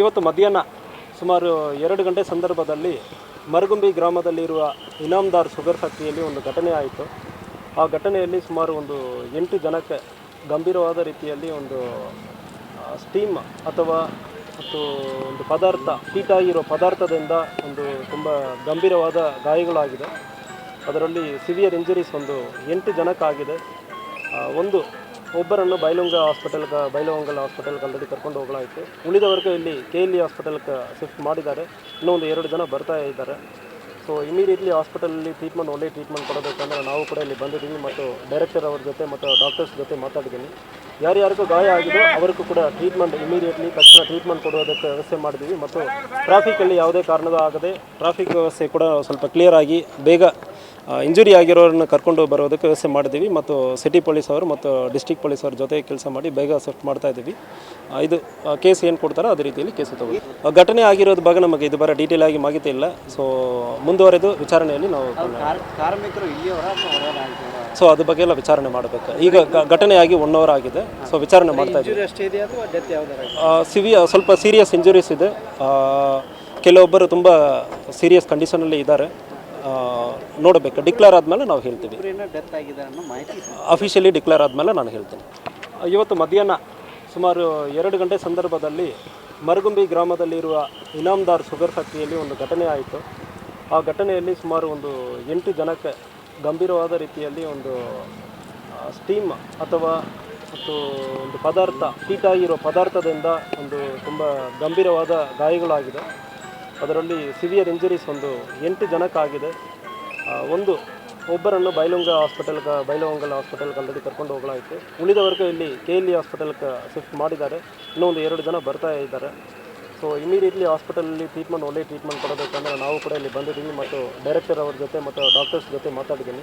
ಇವತ್ತು ಮಧ್ಯಾಹ್ನ ಸುಮಾರು ಎರಡು ಗಂಟೆ ಸಂದರ್ಭದಲ್ಲಿ ಮರಗುಂಬಿ ಗ್ರಾಮದಲ್ಲಿರುವ ಇನಾಮ್ದಾರ್ ಶುಗರ್ ಫ್ಯಾಕ್ಟ್ರಿಯಲ್ಲಿ ಒಂದು ಘಟನೆ ಆಯಿತು. ಆ ಘಟನೆಯಲ್ಲಿ ಸುಮಾರು ಒಂದು ಎಂಟು ಜನಕ್ಕೆ ಗಂಭೀರವಾದ ರೀತಿಯಲ್ಲಿ ಒಂದು ಸ್ಟೀಮ್ ಅಥವಾ ಮತ್ತು ಒಂದು ಪದಾರ್ಥ, ಹೀಟ್ ಆಗಿರೋ ಪದಾರ್ಥದಿಂದ ಒಂದು ತುಂಬ ಗಂಭೀರವಾದ ಗಾಯಗಳಾಗಿದೆ. ಅದರಲ್ಲಿ ಸಿವಿಯರ್ ಇಂಜುರೀಸ್ ಒಂದು ಎಂಟು ಜನಕ್ಕಾಗಿದೆ. ಒಂದು ಒಬ್ಬರನ್ನು ಬೈಲುಂಗ ಹಾಸ್ಪಿಟಲ್ಗೆ ಬೈಲವಂಗಲ್ ಹಾಸ್ಪಿಟಲ್ಗೆ ಆಲ್ರೆಡಿ ಕರ್ಕೊಂಡು ಹೋಗಲಾಯಿತು. ಉಳಿದವರೆಗೂ ಇಲ್ಲಿ ಕೆ ಎಲ್ ಇ ಹಾಸ್ಪಿಟಲ್ಗೆ ಶಿಫ್ಟ್ ಮಾಡಿದ್ದಾರೆ. ಇನ್ನೂ ಒಂದು ಎರಡು ಜನ ಬರ್ತಾ ಇದ್ದಾರೆ. ಸೊ ಇಮಿಡಿಯೇಟ್ಲಿ ಹಾಸ್ಪಿಟಲಲ್ಲಿ ಟ್ರೀಟ್ಮೆಂಟ್ ಒಳ್ಳೆ ಟ್ರೀಟ್ಮೆಂಟ್ ಕೊಡಬೇಕಂದ್ರೆ ನಾವು ಕೂಡ ಇಲ್ಲಿ ಬಂದಿದ್ದೀವಿ ಮತ್ತು ಡೈರೆಕ್ಟರ್ ಅವ್ರ ಜೊತೆ ಮತ್ತು ಡಾಕ್ಟರ್ಸ್ ಜೊತೆ ಮಾತಾಡಿದ್ದೀನಿ. ಯಾರ್ಯಾರಿಗೂ ಗಾಯ ಆಗಿದೆ ಅವರಿಗೂ ಕೂಡ ಟ್ರೀಟ್ಮೆಂಟ್ ಇಮಿಡಿಯೇಟ್ಲಿ ತಕ್ಷಣ ಟ್ರೀಟ್ಮೆಂಟ್ ಕೊಡೋದಕ್ಕೆ ವ್ಯವಸ್ಥೆ ಮಾಡಿದ್ದೀವಿ. ಮತ್ತು ಟ್ರಾಫಿಕಲ್ಲಿ ಯಾವುದೇ ಕಾರಣದ ಆಗದೆ ಟ್ರಾಫಿಕ್ ವ್ಯವಸ್ಥೆ ಕೂಡ ಸ್ವಲ್ಪ ಕ್ಲಿಯರ್ ಆಗಿ ಬೇಗ ಇಂಜುರಿ ಆಗಿರೋರನ್ನ ಕರ್ಕೊಂಡು ಬರೋದಕ್ಕೆ ವ್ಯವಸ್ಥೆ ಮಾಡಿದ್ದೀವಿ ಮತ್ತು ಸಿಟಿ ಪೊಲೀಸ್ ಅವರು ಮತ್ತು ಡಿಸ್ಟಿಕ್ ಪೊಲೀಸ್ ಅವ್ರ ಜೊತೆ ಕೆಲಸ ಮಾಡಿ ಬೇಗ ಸೆಫ್ಟ್ ಮಾಡ್ತಾ ಇದ್ದೀವಿ. ಇದು ಕೇಸ್ ಏನು ಕೊಡ್ತಾರೋ ಅದೇ ರೀತಿಯಲ್ಲಿ ಕೇಸ್ ತಗೊಳ್ಳಿ ಆ, ಘಟನೆ ಆಗಿರೋದು ಬಗ್ಗೆ ನಮಗೆ ಇದು ಬರೋ ಡೀಟೇಲ್ ಆಗಿ ಮಾಹಿತಿ ಇಲ್ಲ. ಸೊ ಮುಂದುವರೆದು ವಿಚಾರಣೆಯಲ್ಲಿ ನಾವು ಕಾರ್ಮಿಕರು ಸೊ ಅದ್ರ ಬಗ್ಗೆ ಎಲ್ಲ ವಿಚಾರಣೆ ಮಾಡಬೇಕು. ಈಗ ಘಟನೆ ಘಟನೆಯಾಗಿ ಒನ್ ಅವರ್ ಆಗಿದೆ. ಸೊ ವಿಚಾರಣೆ ಮಾಡ್ತಾ ಇದ್ದೀವಿ. ಸಿವಿಯ ಸ್ವಲ್ಪ ಸೀರಿಯಸ್ ಇಂಜುರೀಸ್ ಇದೆ. ಕೆಲವೊಬ್ಬರು ತುಂಬ ಸೀರಿಯಸ್ ಕಂಡೀಷನಲ್ಲಿ ಇದ್ದಾರೆ. ನೋಡಬೇಕು. ಡಿಕ್ಲೇರ್ ಆದಮೇಲೆ ನಾವು ಹೇಳ್ತೀವಿ. ಇಬ್ಬರೇನ ಡೆತ್ ಆಗಿದೆ ಅನ್ನೋ ಮಾಹಿತಿ ಅಫಿಷಿಯಲಿ ಡಿಕ್ಲೇರ್ ಆದಮೇಲೆ ನಾನು ಹೇಳ್ತೀನಿ. ಇವತ್ತು ಮಧ್ಯಾಹ್ನ ಸುಮಾರು ಎರಡು ಗಂಟೆ ಸಂದರ್ಭದಲ್ಲಿ ಮರಗುಂಬಿ ಗ್ರಾಮದಲ್ಲಿರುವ ಇನಾಮ್ದಾರ್ ಶುಗರ್ ಫ್ಯಾಕ್ಟ್ರಿಯಲ್ಲಿ ಒಂದು ಘಟನೆ ಆಯಿತು. ಆ ಘಟನೆಯಲ್ಲಿ ಸುಮಾರು ಒಂದು ಎಂಟು ಜನಕ್ಕೆ ಗಂಭೀರವಾದ ರೀತಿಯಲ್ಲಿ ಒಂದು ಸ್ಟೀಮ್ ಅಥವಾ ಮತ್ತು ಒಂದು ಪದಾರ್ಥ ಕೀಟ ಆಗಿರೋ ಪದಾರ್ಥದಿಂದ ಒಂದು ತುಂಬ ಗಂಭೀರವಾದ ಗಾಯಗಳಾಗಿದೆ. ಅದರಲ್ಲಿ ಸಿವಿಯರ್ ಇಂಜುರೀಸ್ ಒಂದು ಎಂಟು ಜನಕ್ಕಾಗಿದೆ. ಒಂದು ಒಬ್ಬರನ್ನು ಬೈಲುಂಗ ಹಾಸ್ಪಿಟಲ್ಗೆ ಬೈಲವಂಗಲ್ ಹಾಸ್ಪಿಟಲ್ಗೆ ಆಲ್ರೆಡಿ ಕರ್ಕೊಂಡು ಹೋಗಲಾಯಿತು. ಉಳಿದವರೆಗೂ ಇಲ್ಲಿ ಕೆ ಎಲ್ ಇ ಹಾಸ್ಪಿಟಲ್ಗೆ ಶಿಫ್ಟ್ ಮಾಡಿದ್ದಾರೆ. ಇನ್ನೊಂದು ಎರಡು ಜನ ಬರ್ತಾ ಇದ್ದಾರೆ. ಸೊ ಇಮಿಡಿಯೇಟ್ಲಿ ಹಾಸ್ಪಿಟಲಲ್ಲಿ ಟ್ರೀಟ್ಮೆಂಟ್ ಒಳ್ಳೆ ಟ್ರೀಟ್ಮೆಂಟ್ ಕೊಡಬೇಕಂದ್ರೆ ನಾವು ಕೂಡ ಇಲ್ಲಿ ಬಂದಿದ್ದೀವಿ ಮತ್ತು ಡೈರೆಕ್ಟರ್ ಅವ್ರ ಜೊತೆ ಮತ್ತು ಡಾಕ್ಟರ್ಸ್ ಜೊತೆ ಮಾತಾಡಿದ್ದೀನಿ.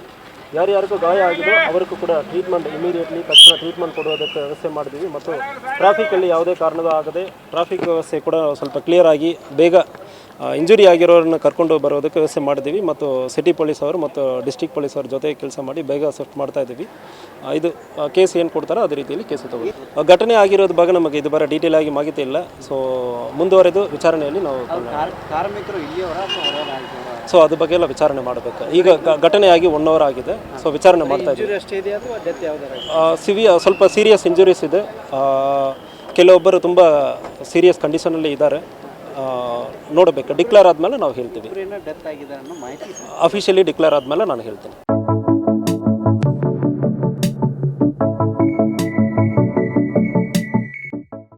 ಯಾರ್ಯಾರಿಗೂ ಗಾಯ ಆಗಿದೆ ಅವರಿಗೂ ಕೂಡ ಟ್ರೀಟ್ಮೆಂಟ್ ಇಮಿಡಿಯೇಟ್ಲಿ ತಕ್ಷಣ ಟ್ರೀಟ್ಮೆಂಟ್ ಕೊಡೋದಕ್ಕೆ ವ್ಯವಸ್ಥೆ ಮಾಡಿದ್ದೀವಿ ಮತ್ತು ಟ್ರಾಫಿಕಲ್ಲಿ ಯಾವುದೇ ಕಾರಣದ ಆಗದೆ ಟ್ರಾಫಿಕ್ ವ್ಯವಸ್ಥೆ ಕೂಡ ಸ್ವಲ್ಪ ಕ್ಲಿಯರ್ ಆಗಿ ಬೇಗ ಇಂಜುರಿ ಆಗಿರೋರನ್ನ ಕರ್ಕೊಂಡು ಬರೋದಕ್ಕೆ ವ್ಯವಸ್ಥೆ ಮಾಡಿದ್ದೀವಿ ಮತ್ತು ಸಿಟಿ ಪೊಲೀಸ್ ಅವರು ಮತ್ತು ಡಿಸ್ಟಿಕ್ ಪೊಲೀಸ್ ಅವ್ರ ಜೊತೆ ಕೆಲಸ ಮಾಡಿ ಬೇಗ ಸೆಫ್ಟ್ ಮಾಡ್ತಾ ಇದ್ದೀವಿ. ಇದು ಕೇಸ್ ಏನು ಕೊಡ್ತಾರೋ ಅದೇ ರೀತಿಯಲ್ಲಿ ಕೇಸ್ ತಗೊಂಡು ಘಟನೆ ಆಗಿರೋದು ಬಗ್ಗೆ ನಮಗೆ ಇದು ಬರೋ ಡೀಟೇಲ್ ಆಗಿ ಮಾಹಿತಿ ಇಲ್ಲ. ಸೊ ಮುಂದುವರೆದು ವಿಚಾರಣೆಯಲ್ಲಿ ನಾವು ಸೊ ಅದ್ರ ಬಗ್ಗೆ ಎಲ್ಲ ವಿಚಾರಣೆ ಮಾಡಬೇಕು. ಈಗ ಘಟನೆ ಘಟನೆಯಾಗಿ ಒನ್ ಅವರ್ ಆಗಿದೆ. ಸೊ ವಿಚಾರಣೆ ಮಾಡ್ತಾ ಇದ್ದೀವಿ. ಸಿವಿಯ ಸ್ವಲ್ಪ ಸೀರಿಯಸ್ ಇಂಜುರೀಸ್ ಇದೆ. ಕೆಲವೊಬ್ಬರು ತುಂಬ ಸೀರಿಯಸ್ ಕಂಡೀಷನಲ್ಲಿ ಇದ್ದಾರೆ. ನೋಡಬೇಕು. ಡಿಕ್ಲೇರ್ ಆದಮೇಲೆ ನಾವು ಹೇಳ್ತೀವಿ. ಅಫಿಷಿಯಲಿ ಡಿಕ್ಲೇರ್ ಆದಮೇಲೆ ನಾನು ಹೇಳ್ತೀನಿ.